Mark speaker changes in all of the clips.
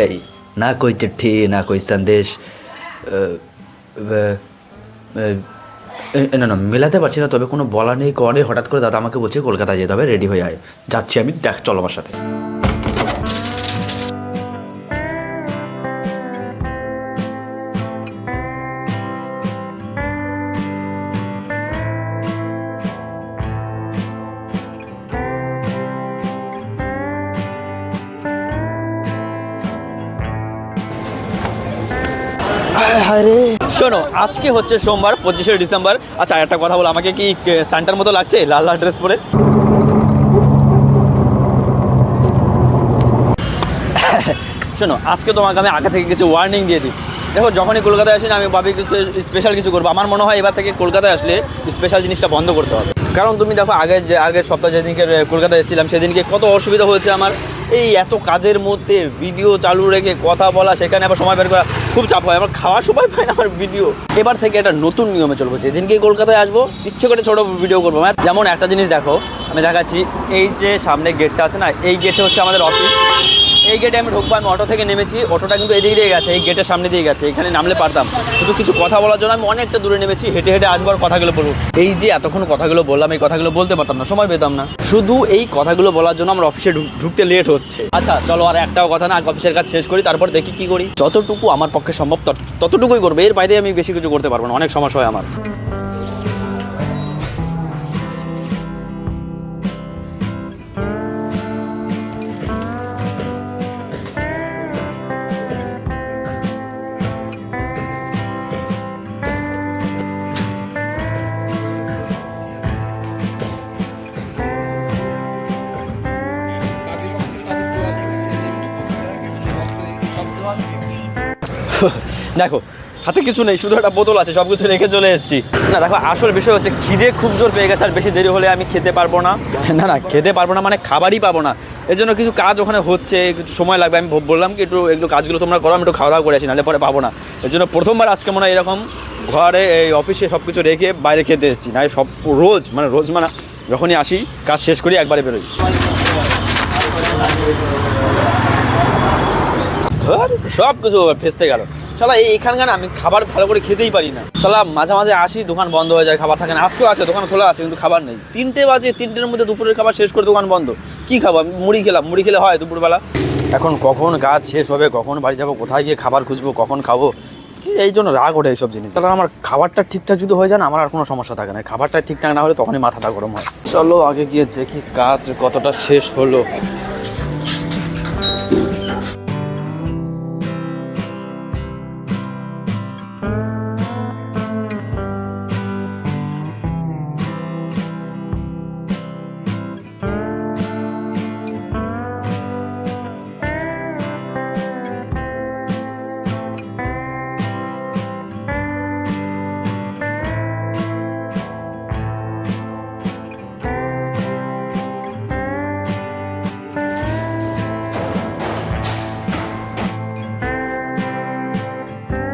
Speaker 1: এই না कोई चिट्ठी ना कोई संदेश अ, व- अ, এ- না না মেলাতে পারছি না তবে কোনো বলা নেই কওয়া নেই হঠাৎ করে দাদা আমাকে বলছে কলকাতায় যেতে হবে রেডি হয়ে আয় যাচ্ছি আমি দেখ চলো আমার সাথে
Speaker 2: শোনো, আজকে হচ্ছে সোমবার, পঁচিশে ডিসেম্বর। আচ্ছা একটা কথা বলো, আমাকে কি সান্টার মতো লাগছে? লাল লাল ড্রেস পরে? শোনো, আজকে তোমাকে আমি আগে থেকে কিছু ওয়ার্নিং দিয়ে দিই। দেখো, যখনই কলকাতায় আসি না, আমি ভাবি কিছু স্পেশাল কিছু করব। আমার মনে হয় এবার থেকে কলকাতায় আসলে স্পেশাল জিনিসটা বন্ধ করতে হবে। কারণ তুমি দেখো, আগে যে, আগের সপ্তাহে যেদিনকে কলকাতায় এসেছিলাম, সেদিনকে কত অসুবিধা হয়েছে আমার। এই এত কাজের মধ্যে ভিডিও চালু রেখে কথা বলা, সেখানে আবার সময় বের করা, খুব চাপ হয়। আমার খাওয়ার সময় পায় না আমার ভিডিও এবার থেকে একটা নতুন নিয়মে চলবো। যেদিনকে কলকাতায় আসব, ইচ্ছে করে ছোটো ভিডিও করব। মানে যেমন একটা জিনিস দেখো, আমি দেখাচ্ছি, এই যে সামনে গেটটা আছে না, এই গেটে হচ্ছে আমাদের অফিস এই গেটে আমি ঢুকবো, আমি অটো থেকে নেমেছি। অটোটা কিন্তু এদিক দিয়ে গেছে, এই গেটের সামনে দিয়ে গেছে, এখানে নামলে পারতাম। শুধু কিছু কথা বলার জন্য আমি অনেকটা দূরে নেমেছি, হেঁটে হেঁটে আসব কথাগুলো বলব। এই যে এতক্ষণ কথাগুলো বললাম, এই কথাগুলো বলতে পারতাম না, সময় পেতাম না। শুধু এই কথাগুলো বলার জন্য আমার অফিসে ঢুক- ঢুকতে লেট হচ্ছে। আচ্ছা চলো আর একটাও কথা না অফিসের কাজ শেষ করি, তারপর দেখি কি করি। যতটুকু আমার পক্ষে সম্ভব ততটুকুই করব। এর বাইরে আমি বেশি কিছু করতে পারব না, অনেক সমস্যা হয় আমার। দেখো, হাতে কিছু নেই, শুধু একটা বোতল আছে সব কিছু রেখে চলে এসেছি। না, দেখো, আসল বিষয় হচ্ছে, খিদে খুব জোর পেয়ে গেছে, আর বেশি দেরি হলে আমি খেতে পারব না। না না, খেতে পারব না মানে খাবারই পাবো না। এই জন্য কিছু কাজ ওখানে হচ্ছে, কিছু সময় লাগবে। আমি বললাম কি, একটু এগুলো কাজগুলো তোমরা করো, আমি একটু খাওয়া দাওয়া করে আসি, নাহলে পরে পাবো না। এই জন্য প্রথমবার আজকে মনে হয় এরকম ঘরে, এই অফিসে সব কিছু রেখে বাইরে খেতে এসেছি। না, সব রোজ মানে রোজ মানে যখনই আসি, কাজ শেষ করি, একবারে বেরোই। সব কিছু ফেসতে গেল। শালা এখানকার আমি খাবার ভালো করে খেতেই পারি না। শালা, মাঝে মাঝে আসি, দোকান বন্ধ হয়ে যায়, খাবার থাকে না। আজকেও আছে, দোকান খোলা আছে, কিন্তু খাবার নেই। তিনটে বাজে, তিনটের মধ্যে দুপুরের খাবার শেষ করে দোকান বন্ধ। কি খাব আমি? মুড়ি খেলাম। মুড়ি খেলে হয় দুপুরবেলা। এখন কখন কাজ শেষ হবে, কখন বাড়ি যাব, কোথায় গিয়ে খাবার খুঁজবো, কখন খাব? এই জন্য রাগ ওঠে এইসব জিনিস। তাহলে আমার খাবারটা ঠিকঠাক যদি হয়ে যায় না, আমার আর কোনো সমস্যা থাকে না। খাবারটা ঠিকঠাক না হলে তখনই মাথাটা গরম হয়। চলো, আগে গিয়ে দেখি কাজ কতটা শেষ হলো।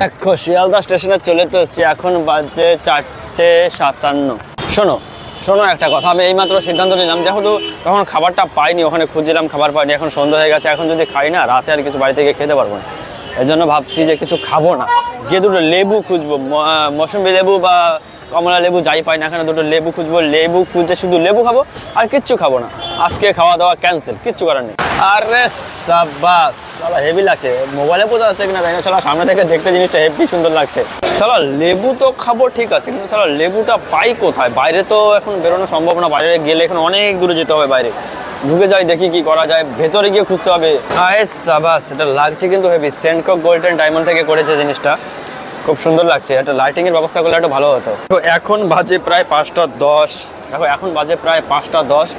Speaker 2: দেখো, শিয়ালদা স্টেশনে চলে তো এসেছি, এখন বাজে চারটে সাতান্ন। শোনো শোনো একটা কথা, আমি এইমাত্র সিদ্ধান্ত নিলাম, যেহেতু তখন খাবারটা পাইনি, ওখানে খুঁজছিলাম, খাবার পাইনি, এখন সন্ধ্যা হয়ে গেছে, এখন যদি খাই না, রাতে আর কিছু বাড়ি থেকে খেতে পারব না। এই জন্য ভাবছি যে কিছু খাব না। গিয়ে দুটো লেবু খুঁজবো মৌসুমী লেবু বা কমলা লেবু যাই পাই না এখানে দুটো লেবু খুঁজবো, লেবু খুঁজে শুধু লেবু খাব, আর কিচ্ছু খাব না। আজকে খাওয়া দাওয়া ক্যান্সেল কিচ্ছু করার নেই। আরে সাবাস সালা হেভি লাগছে। মোবাইলে বোঝা যাচ্ছে কিনা তাই না সালা সামনে থেকে দেখতে জিনিসটা হেভি সুন্দর লাগছে। সালা লেবু তো খাব, ঠিক আছে, কিন্তু সালা লেবুটা পাই কোথায়? বাইরে তো এখন বেরোনো সম্ভব না, বাইরে গেলে এখন অনেক দূরে যেতে হবে বাইরে। ঢুকে যাই, দেখি কি করা যায়, ভেতরে গিয়ে খুঁজতে হবে। আয় সাবাস এটা লাগছে কিন্তু হেভি সেন্টকক গোল্ডেন ডায়মন্ড থেকে করেছে জিনিসটা। খুব সুন্দর লাগছে, একটা লাইটিং এর ব্যবস্থা করলে একটু ভালো হতো। তো এখন বাজে প্রায় পাঁচটা দশ। দেখো, এখন বাজে প্রায় পাঁচটা দশ।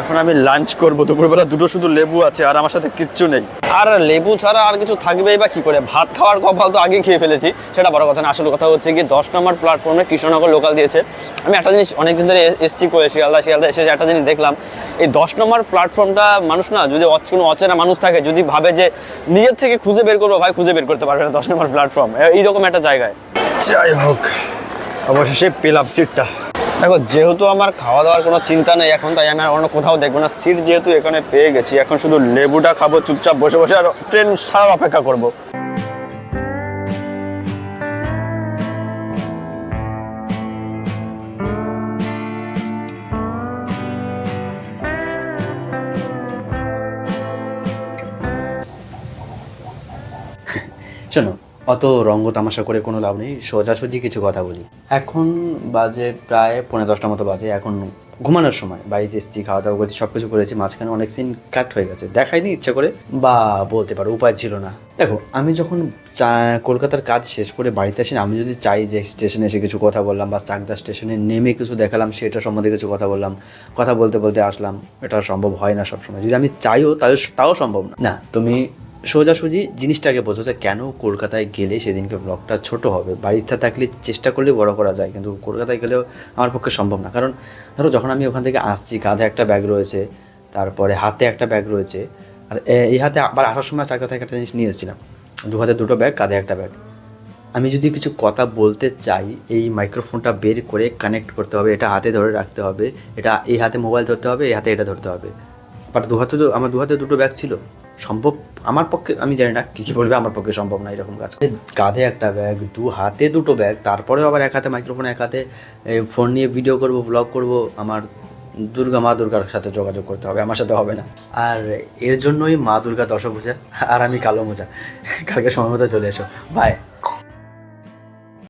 Speaker 2: এখন আমি লাঞ্চ করব দুপুরবেলা দুটো শুধু লেবু আছে আর আমার সাথে কিচ্ছু নেই। আর লেবু ছাড়া আর কিছু থাকবেই বা কি করে? ভাত খাওয়ার কপাল তো আগে খেয়ে ফেলেছি সেটা বড় কথা না। আসলে কথা হচ্ছে কি দশ নম্বর প্ল্যাটফর্মে কৃষ্ণনগর লোকাল দিয়েছে। আমি একটা জিনিস অনেকদিন ধরে এসছি করে শিয়ালদা শিয়ালদা এসে একটা জিনিস দেখলাম। এই দশ নম্বর প্ল্যাটফর্মটা মানুষ না যদি কোনো অচেনা মানুষ থাকে যদি ভাবে যে নিজের থেকে খুঁজে বের করব ভাই খুঁজে বের করতে পারবে না দশ নম্বর প্ল্যাটফর্ম এইরকম একটা জায়গায়। যাই হোক অবশেষে পেলাম সিটটা দেখো, যেহেতু আমার খাওয়া দাওয়ার কোনো চিন্তা নেই এখন, তাই আমি আর অন্য কোথাও দেখব না। সিট যেহেতু এখানে পেয়ে গেছি, এখন শুধু লেবুটা খাব, চুপচাপ বসে বসে, আর ট্রেন ছাড়ার অপেক্ষা করব।
Speaker 1: শোনো অত রঙ্গ তামাশা করে কোনো লাভ নেই, সোজাসুজি কিছু কথা বলি। এখন বাজে প্রায় পনেরো দশটা মতো বাজে, এখন ঘুমানোর সময়। বাড়িতে এসেছি খাওয়া দাওয়া করেছি সব কিছু করেছি, মাঝখানে অনেক সিন কাট হয়ে গেছে। দেখাইনি ইচ্ছা করে, বা বলতে পারো, উপায় ছিল না। দেখো, আমি যখন কলকাতার কাজ শেষ করে বাড়িতে আসি আমি যদি চাই যে স্টেশনে এসে কিছু কথা বললাম বা চাকদা স্টেশনে নেমে কিছু দেখালাম সেটা সম্বন্ধে কিছু কথা বললাম, কথা বলতে বলতে আসলাম, এটা সম্ভব হয় না সবসময়। যদি আমি চাইও তাও তাও সম্ভব না। না, তুমি সোজাসুজি জিনিসটাকে বোঝো যে কেন কলকাতায় গেলে সেদিনকে ব্লগটা ছোট হবে। বাড়িতে থাকলে চেষ্টা করলে বড় করা যায়, কিন্তু কলকাতায় গেলেও আমার পক্ষে সম্ভব না। কারণ ধরো যখন আমি ওখান থেকে আসছি কাঁধে একটা ব্যাগ রয়েছে, তারপরে হাতে একটা ব্যাগ রয়েছে, আর এই হাতে আবার আসার সময় চাকদা থেকে একটা জিনিস নিয়ে এসেছিলাম। দু হাতে দুটো ব্যাগ কাঁধে একটা ব্যাগ আমি যদি কিছু কথা বলতে চাই, এই মাইক্রোফোনটা বের করে কানেক্ট করতে হবে, এটা হাতে ধরে রাখতে হবে, এটা এই হাতে মোবাইল ধরতে হবে, এই হাতে এটা ধরতে হবে। বাট দু হাতে আমার দু হাতে দুটো ব্যাগ ছিল। সম্ভব? আমার পক্ষে, আমি জানি না, কী কী বলবে, আমার পক্ষে সম্ভব না এরকম কাজ কাঁধে একটা ব্যাগ, দু হাতে দুটো ব্যাগ, তারপরেও আবার এক হাতে মাইক্রোফোন এক হাতে ফোন নিয়ে ভিডিও করব ব্লগ করব, আমার দুর্গা, মা দুর্গার সাথে যোগাযোগ করতে হবে, আমার সাথে হবে না। আর এর জন্যই মা দুর্গা দশ পূজা আর আমি কালো মোজা। কালকে সময় মতো চলে এসো। বাই